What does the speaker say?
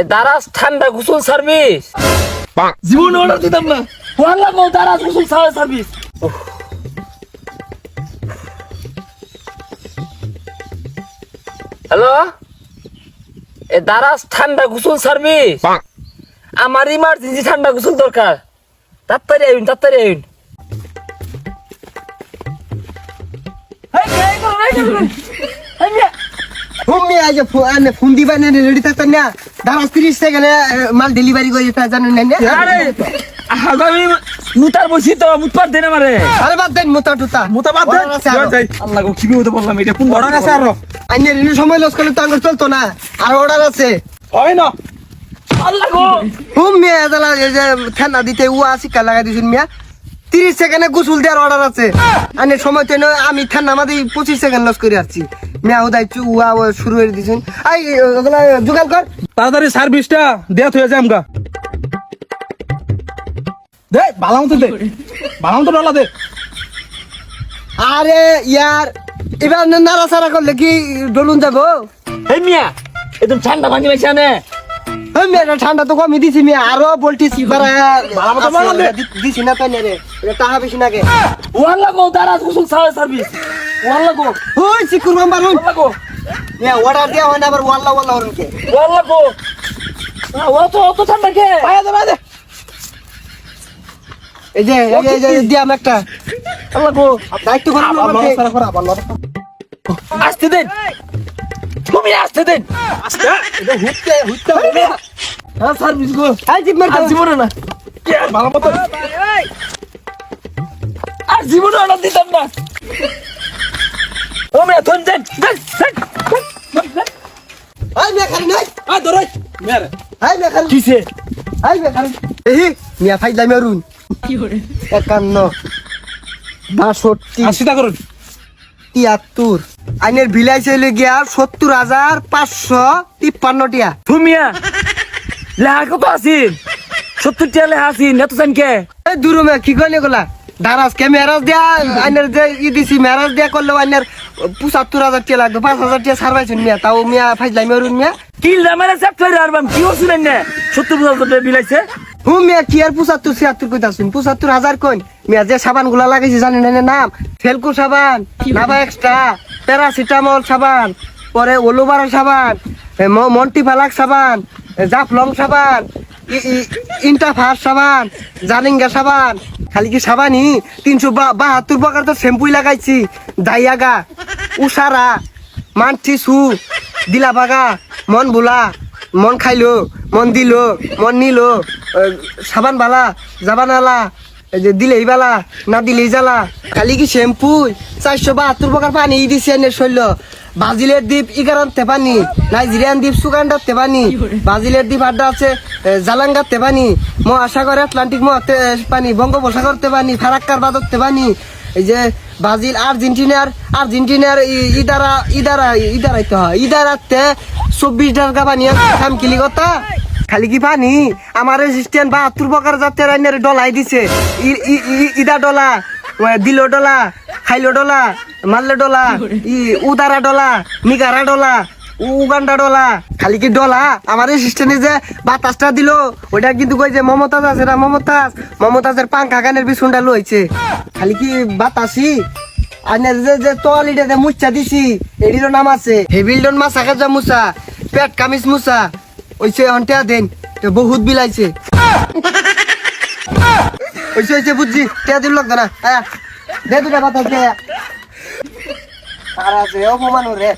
এ দারাজ ঠান্ডা গোসল সার্ভিস। জীবন অর্ডার দিতাম না। ফোন লাগো দারাজ গোসল সার্ভিস। হ্যালো? এ দারাজ ঠান্ডা গোসল সার্ভিস। আমার ইমার্জেন্সি ঠান্ডা গোসল দরকার। তাড়াতাড়ি আইন তাড়াতাড়ি আইন। ফোন দিবা না রেডি থাকতেন না? দাঁড়াস তিরিশ সেকেন্ডে মাল ডেলিভারি করে জানেন না? আরে আগামী মুতার বসি তো মুতপার দেন আমারে। আরে বাদ দেন মোটা টুতা। মুতা বাদ দেন। আল্লাহ গো কি বিপদে পড়লাম এটা কোন অর্ডার আছে আরও। আইনে ঋণ সময় লস করলে তো আঙ্গুর চলতো না আর অর্ডার আছে। হয় না। আল্লাহ গো। হুম মিয়া এই যে ঠান্ডা দিতে উয়া শিক্ষা লাগাই দিয়েছেন মিয়া। তিরিশ সেকেন্ডে গোসল দেওয়ার অর্ডার আছে। আনে সময় তো আমি ঠান্ডা মাদি পঁচিশ সেকেন্ড লস করে আসছি। মিয়া উদাই চু উয়া উয়া শুরু করে দিয়েছেন আই ওগুলা জোগাড় কর। তাড়াতাড়ি সার্ভিসটা দেয়া হয়ে যায় আমগা। দে মতো দে। ভালো মতো ডলা দে। আরে ইয়ার এবার নাড়া সারা করলে কি ডলুন যাব? এই মিয়া একদম ঠান্ডা পানি মাইছে আনে মেয়েটা ঠান্ডা তো কমই দিছি মিয়া আরও মতো বানাও দে। দিছি না তাই রে এটা টাহা বেশি নাগে। ও আল্লাহ গো দারাজ গোসল সার্ভিস। ও আল্লাহ গো ওই চিকুর মাম্বার গো মিয়া অর্ডার দেওয়া হয় না আবার ওয়াল্লা ওয়াল্লা হরনকে ও আল্লাহ গো ও তো অত ঠান্ডা কে? আয় দে আয় দে। এই যে এই যে- দিয়াম একটা। আল্লাহ গো দায়িত্ব করে আবার লড়া সারা কর আবার লড়া আসতে দেন। তুমি আসতে দেন। আস্তে। এটা হ্যাঁ সার্ভিস গো আই জিপ মার আর জীবনে না। ভালো মতো আর জীবনে অর্ডার দিতাম না। ও মিয়া দেন, দেন। আই মিয়া খালি নাই। আয় ধরে মেরে আই মিয়া খালি। কিসে? আই মিয়া খালি। এই মিয়া ফাইলাই মেরুন একান্ন বাষট্টি আশিটা করুন। তিয়াত্তর। আইনের ভিলাই চলে গিয়া সত্তর হাজার পাঁচশো তিপ্পান্ন টিয়া তুমিয়া লেহা কত আছিস সত্তর টিয়া লেহা আছিস এত জান কে? এই দূর মে কি কইলে গোলা? দারাজ কে মেরাজ দিয়া আইনের যে ই দিছি মেরাজ দিয়া করলেও আইনের পঁচাত্তর হাজার টিয়া লাগবে পাঁচ হাজার টিয়া সারবাইছেন মিয়া তাও মিয়া ফাইলাই মেরুন মিয়া। কি লামারে চাপ ফেরে আর বাম কি হচ্ছিলেন না সত্তর বছর বিলাইছে হুম মিয়া কি আর পঁচাত্তর ছিয়াত্তর কইতাছুন? পঁচাত্তর হাজার কইন। মিয়া যে সাবানগুলা লাগাইছি জানেন না নাম? ফেলকু সাবান নাবা এক্সট্রা প্যারাসিটামল সাবান পরে ওলোবারা সাবান মন্টি ফালাক সাবান জাফলং সাবান ইন্টাফার সাবান জালিঙ্গা সাবান খালি কি সাবানই? তিনশো বাহাত্তর প্রকার তো শ্যাম্পুই লাগাইছি দাইয়াগা। উষারা মানছি সু দিলা বাগা মন বোলা, মন খাইলো, মন দিল, মন নিল সাবান বালা, জাবান আলা যে দিলেই বালা, না দিলেই জ্বালা। খালি কি শ্যাম্পু? চারশো বাহাত্তর প্রকার পানি দিছে এনে শৈল। বাজিলের দ্বীপ ইগারতে পানি নাইজেরিয়ান দ্বীপ সুগান্ডাতে পানি বাজিলের দ্বীপ আড্ডা আছে জালাঙ্গাতে পানি মহাসাগর আটলান্টিক মহাতে পানি বঙ্গোপসাগরতে পানি ফারাক্কার বাদতে পানি এই যে ব্রাজিল, আর্জেন্টিনার আর্জেন্টিনার ইদারা ইদারা ইদারাইতে হয়। ইদারাতে চব্বিশ ডারগা পানি খামকিলি কথা খালি কি পানি? আমার রেজিস্ট্যান্ট বাহাত্তর প্রকার জাতের আইনের ডলাই দিছে। ইদা ডলা দিল ডলা, খাইলো ডলা, মারলে ডলা, ই উদারা ডলা নিগারা ডলা উগান্ডা ডলা, খালি কি ডলা? আমার সিস্টেমে যে বাতাসটা দিল, ওইটা কিন্তু কই যে মমতাজ আছে না মমতাজ, মমতাজের পাঙ্খা গানের বিছুনটা লইছে। খালি কি বাতাসি? যে যে তোয়ালিটা যে মুচ্ছা দিছি এডিরও নাম আছে হেভিলডন মাছ যা মুসা পেট কামিজ মুসা ওইছে অন্টেয়া দেন বহুত বিলাইছে। ওইছে ওইছে, বুঝছি, টেয়া দিল লাগতো না। দে দুটা বাতাস দে। আর আছে অপমান রে